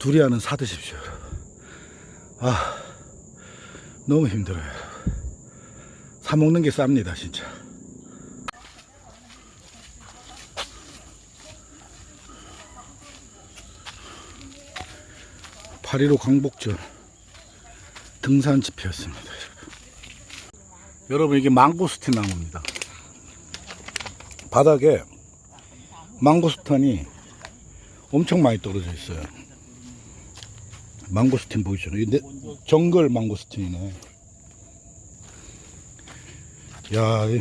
두리안은 사드십시오. 아, 너무 힘들어요. 사먹는 게 쌉니다, 진짜. 파리로 광복절 등산 집회였습니다. 여러분 이게 망고스틴 나무입니다. 바닥에 망고스탄이 엄청 많이 떨어져 있어요. 망고스틴 보이죠? 이게 내- 정글 망고스틴이네. 야, 이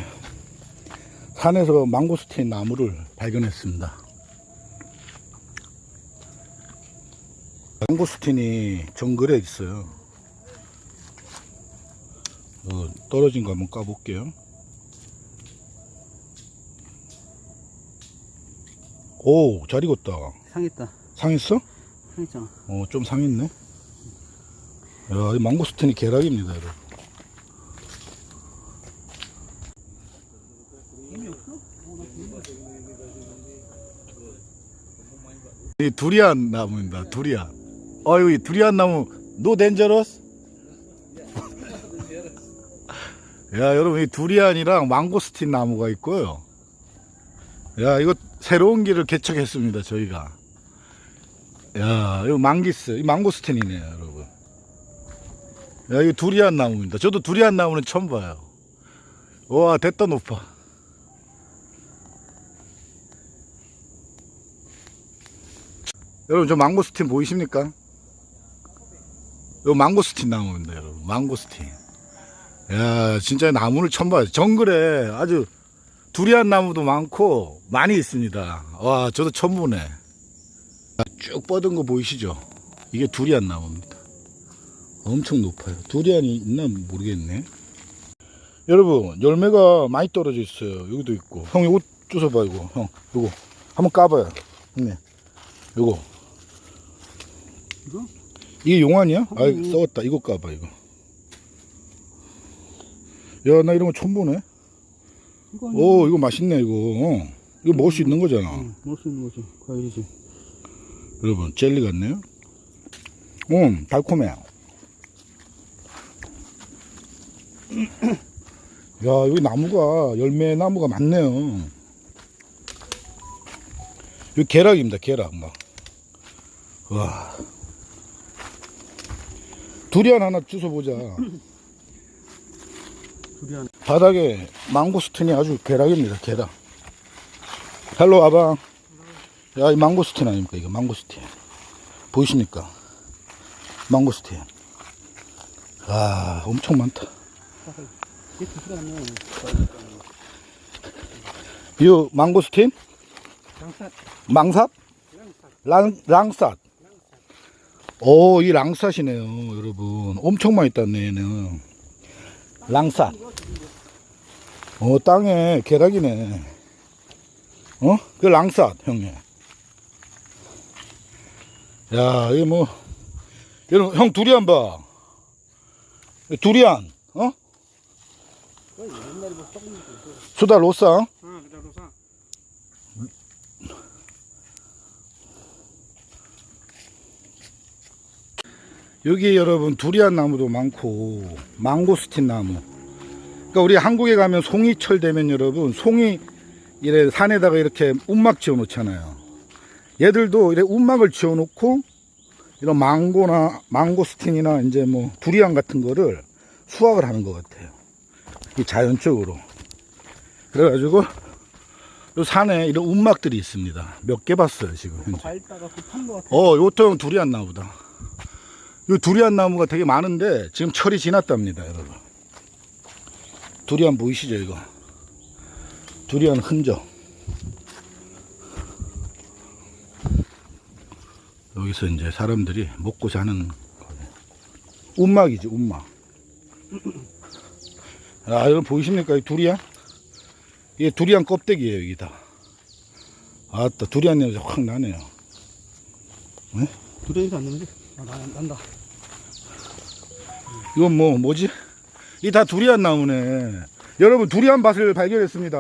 산에서 망고스틴 나무를 발견했습니다. 망고스틴이 정글에 있어요. 어, 떨어진 거 한번 까볼게요. 오, 잘 익었다. 상했다. 상했어? 상했잖아. 어, 좀 상했네. 야, 이 망고스틴이 계락입니다, 여러분. 이 두리안 나무입니다, 두리안. 어유, 이 두리안 나무, 노 덴저러스? 야, 여러분, 이 두리안이랑 망고스틴 나무가 있고요. 야, 이거 새로운 길을 개척했습니다, 저희가. 야, 이거 망기스, 이 망고스틴이네요, 여러분. 야, 이거 두리안 나무입니다. 저도 두리안 나무는 처음 봐요. 와, 됐다 높아. 여러분, 저 망고스틴 보이십니까? 이거 망고스틴 나무입니다, 여러분. 망고스틴. 야, 진짜 나무를 처음 봐요. 정글에 아주 두리안 나무도 많고 많이 있습니다. 와, 저도 처음 보네. 쭉 뻗은 거 보이시죠? 이게 두리안 나무입니다. 엄청 높아요. 두리안이 있나 모르겠네. 여러분, 열매가 많이 떨어져 있어요. 여기도 있고. 형, 이거 주워봐, 이거. 형, 이거. 한번 까봐요. 형님. 요거. 이거? 이게 용안이야? 아, 음. 썩었다. 이거 까봐, 이거. 야, 나 이런 거 처음 보네. 이거 오, 이거 맛있네, 이거. 어. 이거 먹을 수 있는 거잖아. 응, 먹을 수 있는 거지. 과일이지. 여러분 젤리 같네요. 음 달콤해. 야 여기 나무가 열매 나무가 많네요. 여기 계락입니다. 계락 막. 와. 두리안 하나 주워 보자. 두리안. 바닥에 망고스틴이 아주 계락입니다. 계락. 헬로 아방. 야, 이 망고스틴 아닙니까? 이거 망고스틴. 보이십니까? 망고스틴. 아, 엄청 많다. 이거 망고스틴? 망삿? 랑, 랑삿. 오, 이 랑삿이네요, 여러분. 엄청 많이 땄네, 얘는. 랑삿. 어, 땅에 계락이네. 어? 그 랑삿, 형님. 야, 이거 뭐, 여러분, 형 두리안 봐. 두리안, 어? 수다. 응, 사. 여기 여러분 두리안 나무도 많고 망고스틴 나무. 그러니까 우리 한국에 가면 송이철 되면 여러분 송이 이래 산에다가 이렇게 움막 지어 놓잖아요. 얘들도 이래 움막을 지어 놓고 이런 망고나 망고스틴이나 이제 뭐 두리안 같은 거를 수확을 하는 것 같아요. 이 자연적으로. 그래가지고 요 산에 이런 움막들이 있습니다. 몇 개 봤어요 지금 현재. 같아. 어, 요것도 형 두리안 나무다. 요 두리안 나무가 되게 많은데 지금 철이 지났답니다, 여러분. 두리안 보이시죠, 이거? 두리안 흔적. 여기서 이제 사람들이 먹고 사는 거예요. 운막이지, 운막. 아, 여러분 보이십니까? 이 두리안? 이게 두리안 껍데기예요, 여기 다. 아따, 두리안 냄새 확 나네요. 두리안도 안 나는데? 아, 나, 난다. 이건 뭐 뭐지? 이 다 두리안 나무네. 여러분 두리안 밭을 발견했습니다.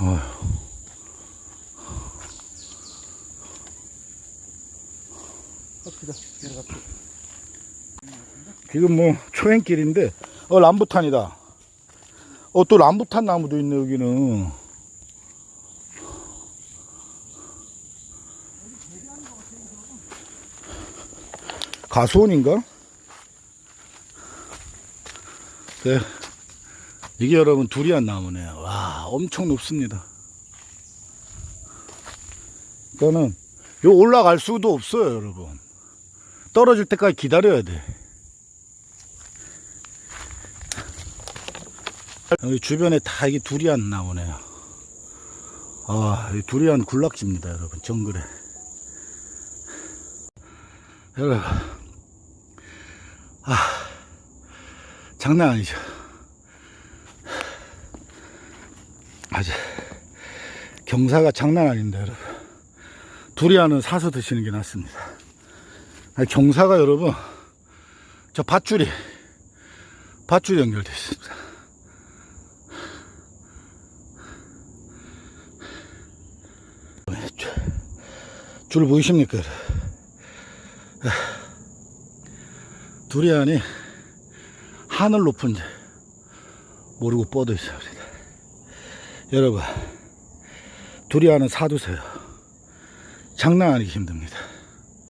어휴. 지금 뭐 초행길인데 어 람부탄이다. 어 또 람부탄 나무도 있네 여기는. 가수원인가? 네. 이게 여러분 두리안 나무네요. 와 엄청 높습니다. 이거는 요 올라갈 수도 없어요 여러분. 떨어질 때까지 기다려야 돼. 여기 주변에 다 이게 두리안 나오네요. 아, 이 두리안 군락지입니다, 여러분. 정글에. 여러분. 아, 장난 아니죠. 아주, 경사가 장난 아닙니다, 여러분. 두리안은 사서 드시는 게 낫습니다. 아니, 경사가 여러분, 저 밧줄이, 밧줄이 연결되어 있습니다. 줄 보이십니까? 두리안이 하늘 높은지 모르고 뻗어 있습니다. 여러분, 두리안은 사두세요. 장난 아니게 힘듭니다.